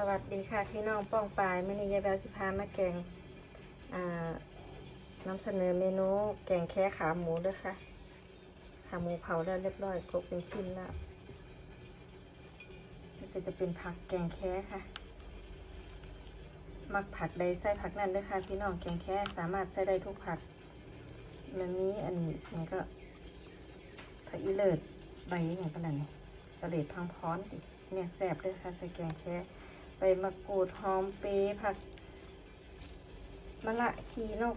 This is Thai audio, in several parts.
สวัสดีค่ะพี่น้องป้องปายมื่อนี้ยายแววสิพามาแกงนำเสนอเมนูแกงแค่ขาหมูด้วยค่ะ ขาหมูเผาได้วเรียบร้อยครบเป็นชิ้นแล้วนี่ก็จะเป็นผักแกงแค่ค่ะ มักผักใดใส่ผักนั่นด้วยค่ะพี่น้องแกงแค่สามารถใส่ได้ทุกผักมันนี้อันนี้มันก็ผักอีเลิศใบอย่างขนาดนี้สเลดพังพร้อนติเนี่ยแสบด้วยค่ะใส่แกงแค่ ใบมะกรูดหอมเปรย์ผักมะละขีนก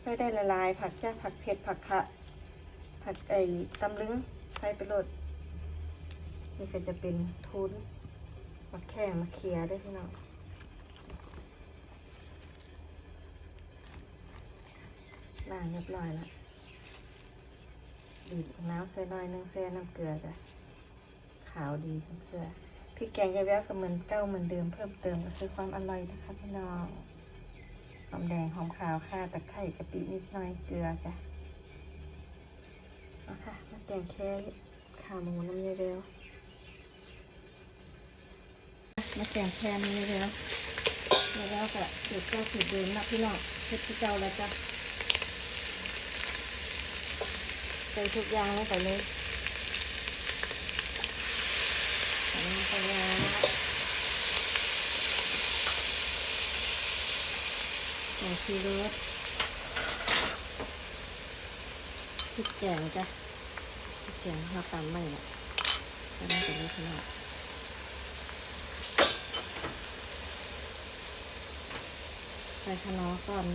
ใส่ได้ละลาย ผักจ้าผักเผ็ดผักขะผักไอ้ตำลึงใส่ไปโหลด นี่ก็จะเป็นทุนมะแข้งมะเขียด้วยพี่น้องล้างเรียบร้อยแล้วบีบน้ำใส่หน่อยนึงแซ่น้ำเกลือจ้ะ ขาวดีเพื่อพริกแกงยายแววก็เหมือนเก้าเหมือนเดิมเพิ่มเติมก็คือความอร่อยนะคะพี่น้องหอมแดงหอมขาวค่ะตะไคร่กะปินิดหน่อยเกลือจ้ะเอาค่ะมาแกงแค่ขาหมูน้ำยายแววมาแกงแค่นี้เลยแล้วยายแววก็สูตรเจ้าสูตรเดิมนะพี่น้องเพ็ดที่เจ้าแล้วจ้ะใส่ทุกอย่างลงไปเลย ใส่น้ำปลาร้าใส่ชีรสพริกแกงจ้ะพริกแกงเราตำไม่ละตำไม่เป็นเล็กน้อยใส่คะน้อก่อน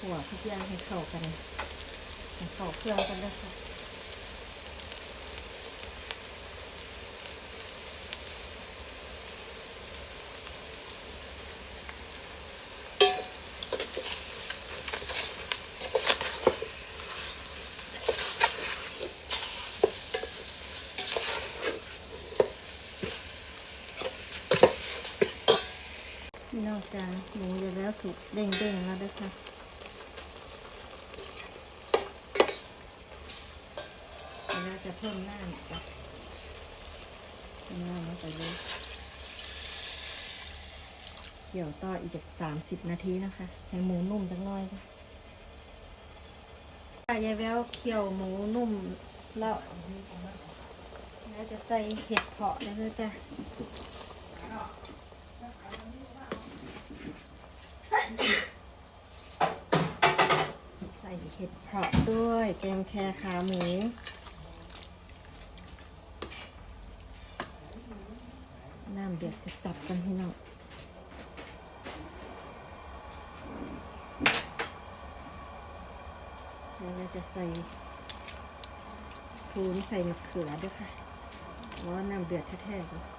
หัวทุกอย่างให้เข้ากัน ให้เข้าเครื่องกันด้วยค่ะ จากหมูจะแล้วสุกเด้งๆแล้วด้วยค่ะเวลาจะเพิ่มหน้าเนี่ยจ้ะเพิ่มหน้าลงไปเลยเกี่ยวต่ออีกจากสามสิบนาทีนะคะ ให้หมูนุ่มจังน้อยค่ะยายแววเคี่ยวหมูนุ่มแล้วแล้วจะใส่เห็ดเพาะเลยด้วยจ้ะ ใส่เห็ดเพาะด้วยแกงแครขาหมูน้ำเดือดจะจับกันพี่น้องแล้วเราจะใส่ทูนใส่มะเขือด้วยค่ะเพราะน้ำเดือดแท้ๆ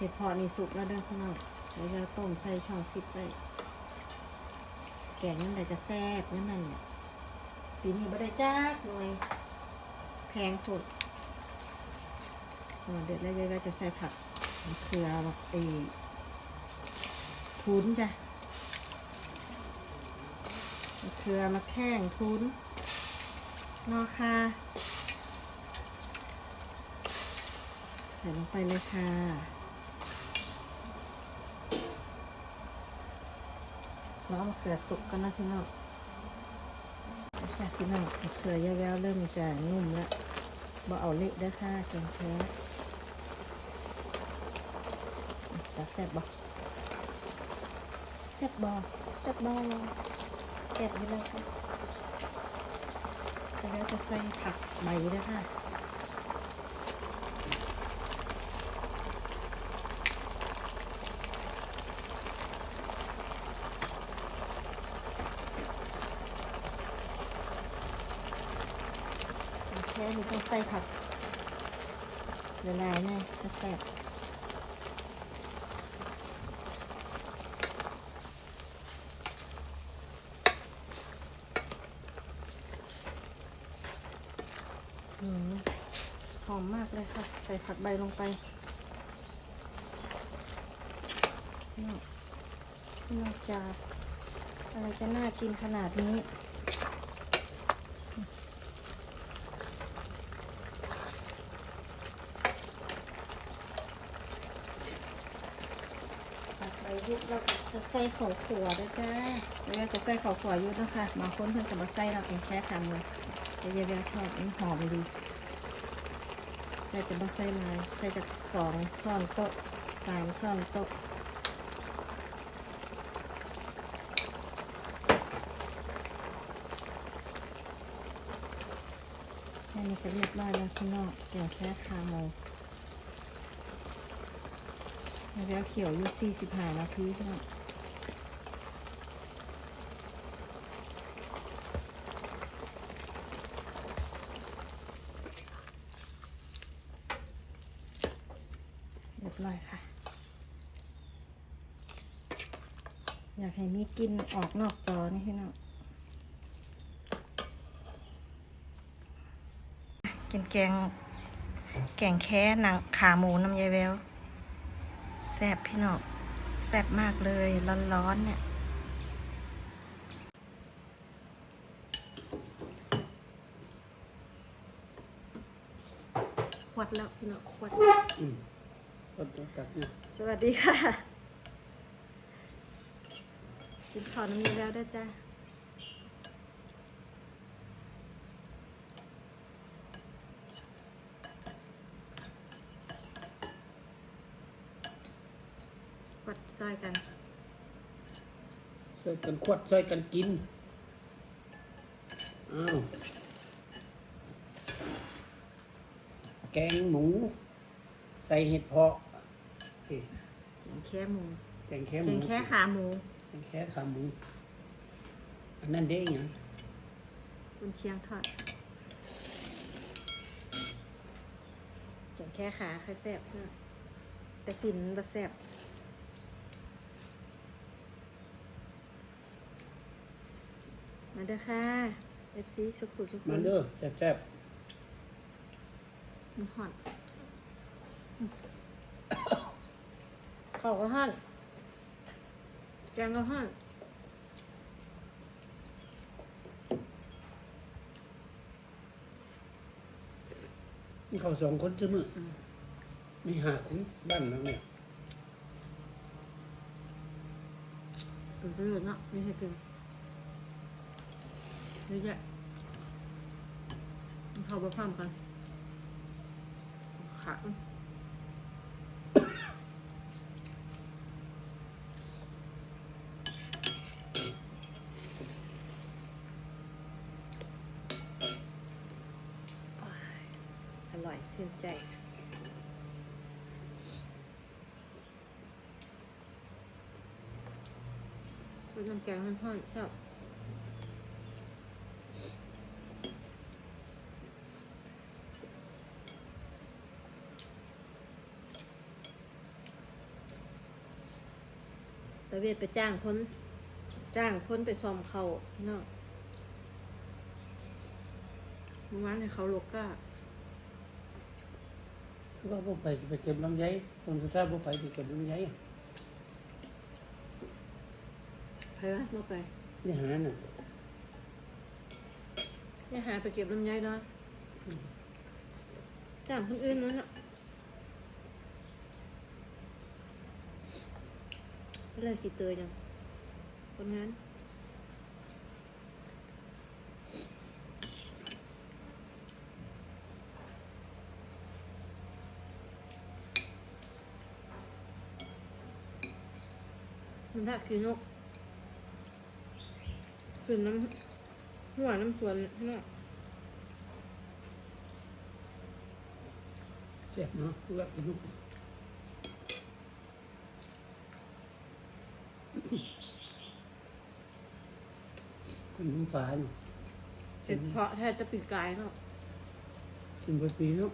เห็ดเพาะนี่สุกแล้วเด้อพี่น้องแล้วจะต้มใส่ช่องฟิตได้แกงนั่นแหละจะแซ่บนั่นนั่นเนี่ยปีนี้บ่ได้จ้าหน่วยแพงสุดอ่าเดือดแล้วยายก็จะใส่ผักเขือแบบไอ้ทุนจ้ะเขือมะแข้งทุนงอคาใส่ลงไปเลยค่ะ น้องเขือสุกกันนะพี่น้องจากพี่น้องเขือยแววๆเริ่มจะนุ่มแล้วบ่เอาเละเด้อค่ะแกงแท้จะแซ่บบ่แซ่บบ่แซ่บบ่แซ่บอยู่แล้วค่ะแล้วจะใส่ผักใบด้วยค่ะ แค่นี้ต้องใส่ผักละลายแน่จะแซ่บหืมหอมมากเลย ค่ะ ใส่ผักใบลงไปนี่นอกจากอะไรจะน่ากินขนาดนี้ตักไปยุบเราจะใส่ข้าวขัวด้วยจ้าเราจะใส่ข้าวขัวอยุบนะคะบางคนเพิ่อนจะมาใส่เราเองแค่ทำเลยแต่ยายเบลชอบมันหอมดี ใส่จะมาใส่ลายใส่จากสองช้อนโต๊ะสามช้อนโต๊ะแค่นี้ก็เรียบร้อยแล้วข้างนอกแกงแค่คาโมแล้วเขียวอยู่สี่สิบห้านาทีเท่านั้นเรียบร้อยค่ะ อยา กให้มีกลินออกนอกจอนี่พี่น้องกินแกง แกงแค่หนังขาหมูน้ำยายแววแซ่บพี่น้องแซ่บมากเลยร้อนๆเนี่ยขวดแล้วพี่น้องขวดอืมก็ต้องตักเนี่ยสวัสดีค่ะ กินข้าวน้ำมีแล้วด้วยจ้าขวดจอยกันใส่กันขวดใส่กันกิน อ้าว แกงหมู ใส่เห็ดเพาะเฮ้ยแกงแค่หมูแกงแค่หแกมู งแค่ขาหมู แกงแค่ขาหมูอันนั้นเด้ยังคุณเชียงทอดแกงแค่ขาค่อยแซ่บเพื่อแต่สินบะแซ่บมาเด้อค่ะเอฟซีสุขุสุขุมาเด้อแซ่บมันหอนเขาก็ห่อน แกงก็ห่อนๆนี่เขาสองคนซื้อมืออไม่หาคนบ้านแล้วเนี่ยเป็นประโยชน์เนาะไม่ใช่กินเยอะแยะมันเข้าไปพร้อมกันขาอร่อย ชื่นใจชุดน้ำแกงห่อนๆชอบตะเวทไปจ้างคน จ้างคนไปซ่อมเขาเนาะเมื่อวานให้เขาลกก้าก็พวกไปสิไปเก็บลำไยคนสุดท้ายพวกไปไปเก็บลำไยไปวะเมื่อไปนี่หาน่ะเนี่ยหาไปเก็บลำไยเนาะจ้างคนอื่นนั่นน่ะเลิกกี่เตยยังคนงาน มันถ้าคือนกคือน้ำหัวน้ำสวนเนาะแซ่บเนาะลูกละกินลูกคนน้ำฟ้าเนาะเป็นเพราะแทบจะปีกกายเนาะ กินไปปีเนาะ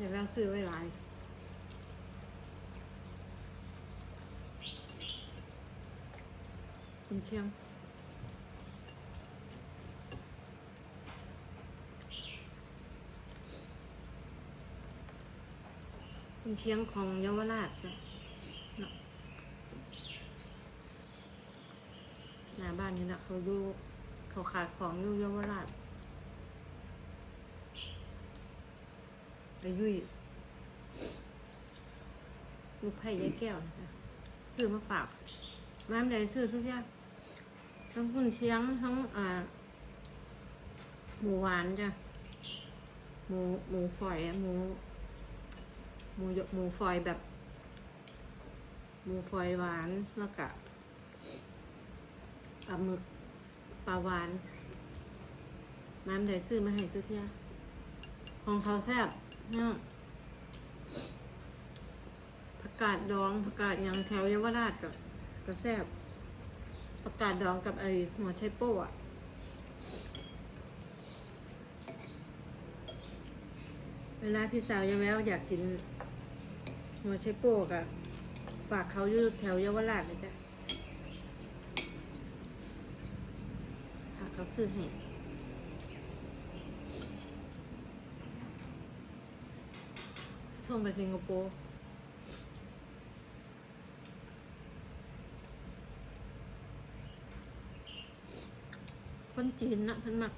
เดี๋ยวเราซื้อไว้หลายคุณเชียงเป็นเชียงของเยาวราชเนาะหน้าบ้านนี่นะเขาอยู่เขาขายของอยู่เยาวราช ไอ้ยุยลูกไผ่ยายแก้วนะคะซื้อมาฝากแม่แดงซื้อทุกอย่างทั้งกุนเชียงทั้งอ่าหมูหวานจ้ะหมูหมูฝอยหมูหมูหยกหมูฝอยแบบ หมูฝอยหวานแล้วก็ปลาหมึกปลาหวานน้ำใดซื้อมาให้ซื้อเที่ยของเขาแซ่บ เนี่ยผักกาดดองผักกาดยังแถวเยาวราชกับก็แซบผักกาดดองกับไอหัวไชโป้อะเวลาพี่สาวยายแววอยากกินหัวไชโป้กอะฝากเขาอยู่แถวเยาวราชเลยจ้ะฝากเขาซื้อให้ ช่วงไปสิงคโปร์คนจีนนะพิ่นมัก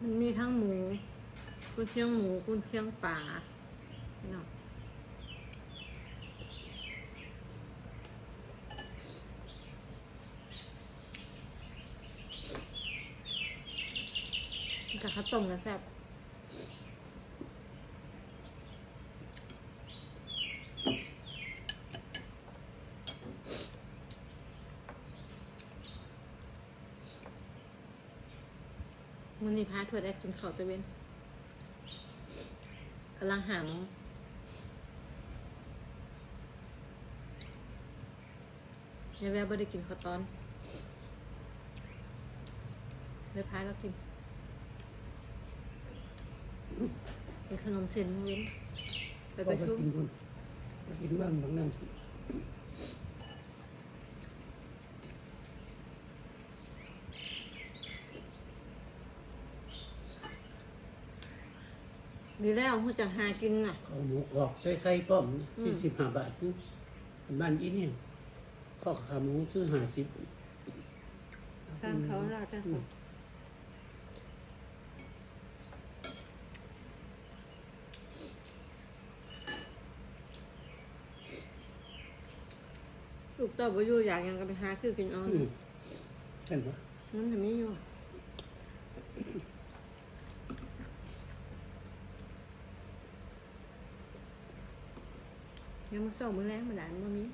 มันมีทั้งหมูกุนเชียงหมูกุนเชียงป่าเนาะ กับข้าวต้มกันแซ่บมันนี่พาถั่วแดกกินข้าวตะเวนกำลังหาน้องยายแววไม่ได้กินข้าวตอนเลยพาก็กิน เป็นขนมเส้นมื้อเว้นไปก็ไปไปชุบกินคุณไปกินบ้านบางนั้นดีแล้วหูจังหากินน่ะข้าวหมูกรอบใส่ไข่ป้อมอืมสี่สิบห้าบาทนี่บ้านอีเนี่ยข้าวขาหมูซื้อห้าสิบทางเขาลาจ้าเขาลู กเต้าบ่อยู่อยากหยังก็ไปหาคือกินเอาอืมเห็นปะมันทำไม่อยู่ยังมาส่งมือแรงมาหลานมามี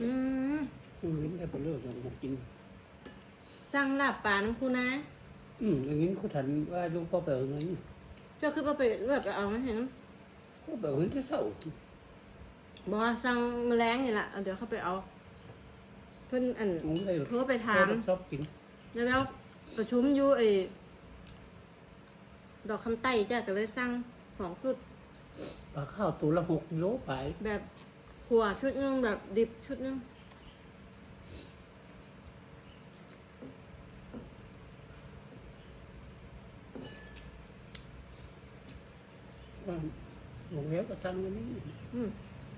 อืมอืมเห็นแต่เป็นเรื่องของกิน สั่งลาบป่าน้ำคูนะ อืมอย่างนี้เขาถันว่าหลุงพ่อเปิดเงินเจ้าคือบ่ไปเลือกไปเอามาเห็นเขาเปิดเงินที่เศร้า บอกว่าสั่งมือแรงนี่แหละเอาเดี๋ยวเขาไปเอา เพิ่นอันผมเลยโทรไปถามชอบกินแล้วแล้วประชุมอยู่ไอ้ดอกคำไต้จ้ะก็เลยสั่งสองชุดปลาข้าวตัวละหกกิโลไปแบบขัวชุดหนึงแบบดิบชุดหนึงว่าโรงเรียนก็สั่งวันนี้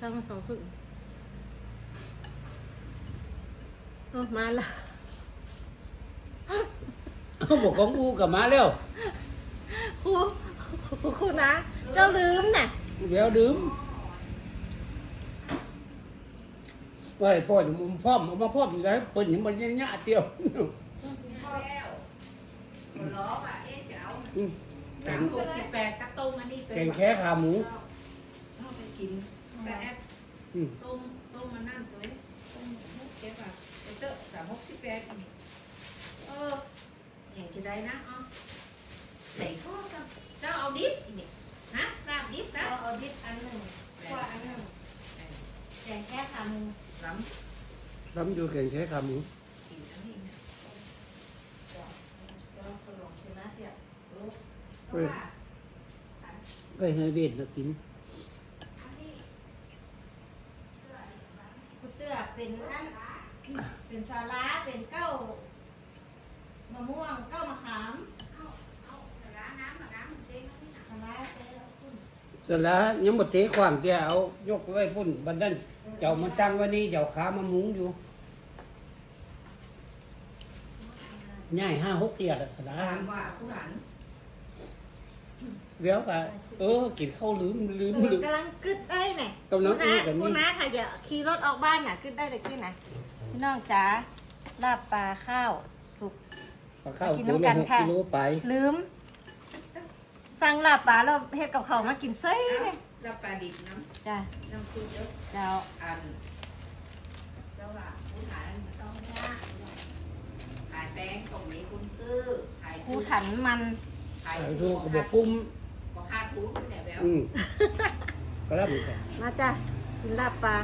อืมสั่งสองชุดเออมาละเขาบอกของกูกลับมาแล้วครูครูครูนะเจ้าลืมน่ะเดี๋ยวดื่มไว้พ่อจะมุมพร้อมเอามาพร้อมอยู่แล้วเปิดอย่างมันยังยะเตียวล้ออะเอ๊ะเดี๋ยวอืมแกสางมหกสิบแปดกระต้มอันนี้เป็นแกงแค่ขาหมู เอาไปกิน แต่แอดอืมต้มต้มมานั่นตัวนี้ต้มมุกเก็บอะไอ้เตอะสามหกสิบแปดอันนี้เอออย่างที่ใดนะอ๋อใส่ข้อกันเจ้าเอาดิบอีกนี่นะลาบดิบนะเอาเอาดิบอันหนึ่งขัวอันหนึ่งแกงแค่ขาหมูล้ซ้ำอยู่แกงแค่ขาหมูำกินอันนี้นะเราขนมใช่ไหมเสียลูกเพราะว่า ไปให้เวทนะกิน คุณ เตื้อเป็นอันเป็นสาระเป็นเก้าหมอะม่วงเก้ามะขามเอาเอาสาระน้ำมาน้ำเต็มแล้วนี่นะอะไรเจ๊เอาขึ้นเสร็จแล้วยังบ่เตะขวางเตี้ยเอายกไว้พุ่นบัดนั้นเจ้ามันตั้งไว้นี่เจ้าขามามุงอยู่ง่ายห้าหกเตี้ยละสดาถามว่าผู้หันเดี๋ยวก็เออกินข้าวลืมลืมลืม กำลังกึดได้ไงกำลังกึดแบบนี้ คุณน้าค่ะอย่าขี่รถออกบ้านน่ะกึดได้แต่กึดนะ พี่น้องจ๋าลาบปลาข้าวสุกเอาข้าวกินตัวน้ำกัละนหกค่ะ กิโลไปลืม สั่งลาบปลาแล้วเฮ็ดกับเขาวมากินเซ้ยเลยรับปลาดิบน้จ้ะำน้ำซุปเยอะเจ้าอันเจ้าว่าผู้หันมันต้องยากขายแป้งตรงนี้คุณซื้อขายคูถันมัน ขายเอาดูกระบอกปุ้มก็ค่าทุนเนี่ยแบบอืมก็รับเหมือนกันมาจ้ะกินลาบปลา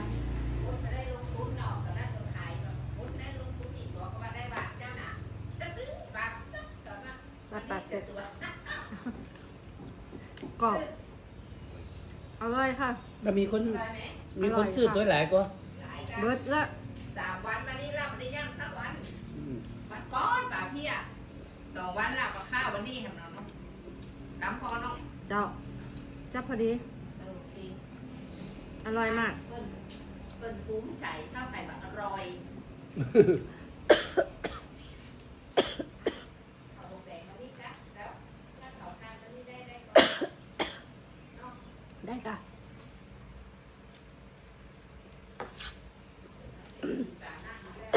คุณไม่ได้ลงทุนหรอกแต่ได้ตัวขายก็คุณได้ลงทุนอีกบอกว่าได้บาทเจ้าน่ะจะตื้อบาทสักก่อนนะ ลาบปลาเสร็จ ตัว ก รอบอร่อยค่ะแล้วมีคนได้ไหมมีคนซื้อตัวหลายก็หลายกันเบิร์ดละสามวันมานี้เราไม่ได้ย่างสักวันอืมวันก้อนป่าพี่อะสองวันละกับข้าววันนี้เห็นเราเนาะน้ำคอเนาะเจ้าจับพอดีเออโอเคอร่อยมากเปิ้นเปิ้นภูมิใจถ้าไปแบบอร่อยเอาลงแดงมาดิจ้ะแล้วถ้าเขาทานมานี่ได้ได้ก่อนเนาะ ได้ค่ะ สามารถอยู่ได้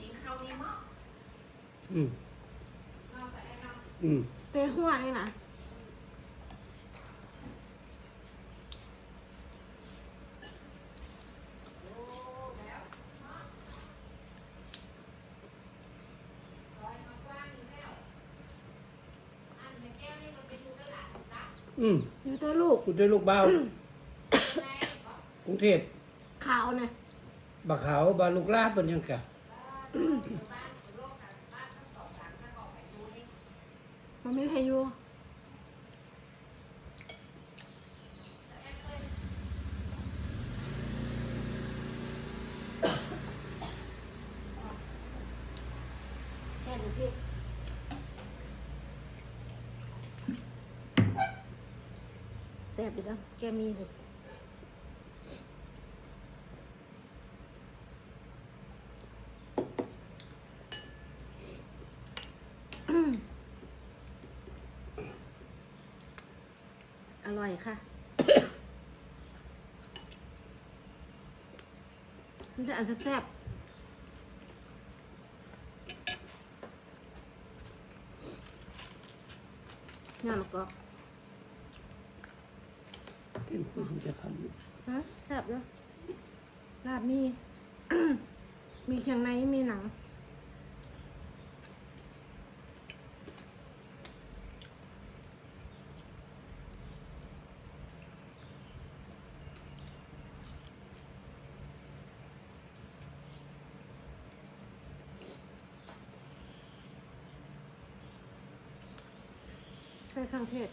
ยิงเข้านี่หม้อ อืมหม้อไปได้เนาะอืมเตะหัวนี่นะโอ้แล้วหม้อลอยมากว้างอยู่แล้วอันในแก้วนี่มันไปดูตลาดนัดอืมอยู่ตัวลูกกูเจอลูกเบาวเป็นไงก็กรุงเทพขาวเนี่ยบะขาวบาลูกลาบเป็นยังไง บ้านบ้านโลกกันบ้านทั้งสองหลังถ้าออกไปดูนี่ มันไม่ให้ อยู่แค่ดูพี่แซ่บอยู่แล้วแกมีเลยอ ร่อยค่ะ มันจะอันแซ่บๆงานแล้วก็เป็นคนจะทฮะแซ่บด้วยลาบมี มีเครื่องในมีหนัง ใช้เครื่องเทศ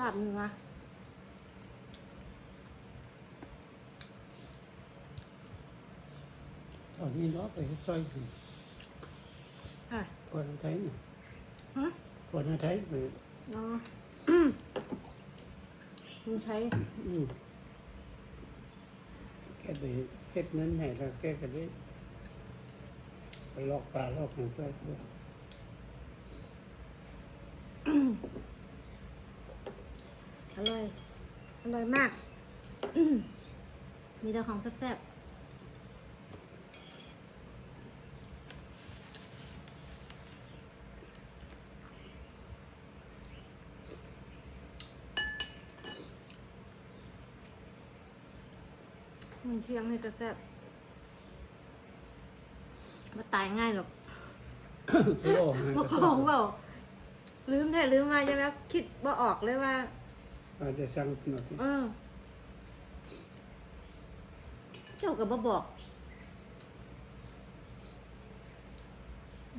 ลาบเนื้อำตอนนี้เนาะไปซอยถึงค่ะคนไทยน่ะฮะคนไทยไปอ๋อคุณใช้อืมแกไปเฮ็ดเงินให้แล้วแกก็ได้ไปลอกปลาลอกหนังช่วยด้วย อร่อย อร่อยมาก มีแต่ของแซ่บๆมันเชียงให้จะแซ่บมาตายง่ายหรอกโอ้โหพวกของเปล่า ลืมแท้ลืมมาใช่ไหมคิดว่าออกเลยว่า อาจจะสั่งหน่อยเออเจ้ากับบ่บอก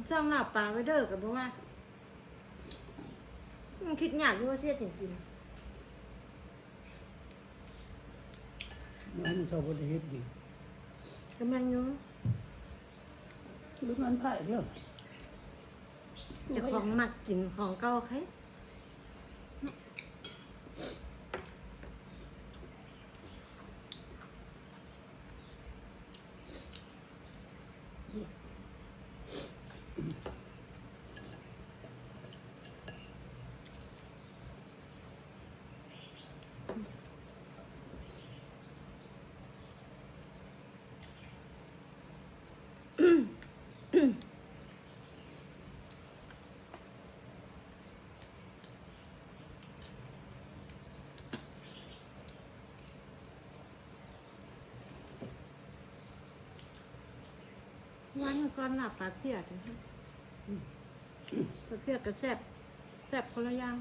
จ้องหน้าปลาไว้เด้อกับบ่ว่ามันคิดยากอยู่ว่าเสียจริงน้องมันชอบบ่ได้เฮ็ดดีๆกำลังอยู่หรือมันไผ่เด้อ เจะของหมักกินของเก่าใคร วันก่อนหลับปลาเพียดนะปลาเพียดกระแซบแซบคนละอย่าง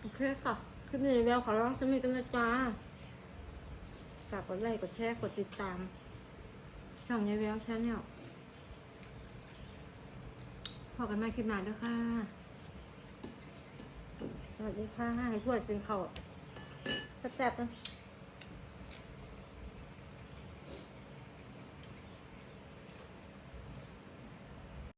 โอเคค่ะ คลิปนี้แล้วขอร้องสมีกันนะจ๊ะฝากกดไลค์กดแชร์กดติดตาม ช่องยายแววชาแนลพอกันใหม่คลิปหน้าด้วยค่ะ สวัสดีค่ะให้ทวดกินข้าวแซ่บๆนะ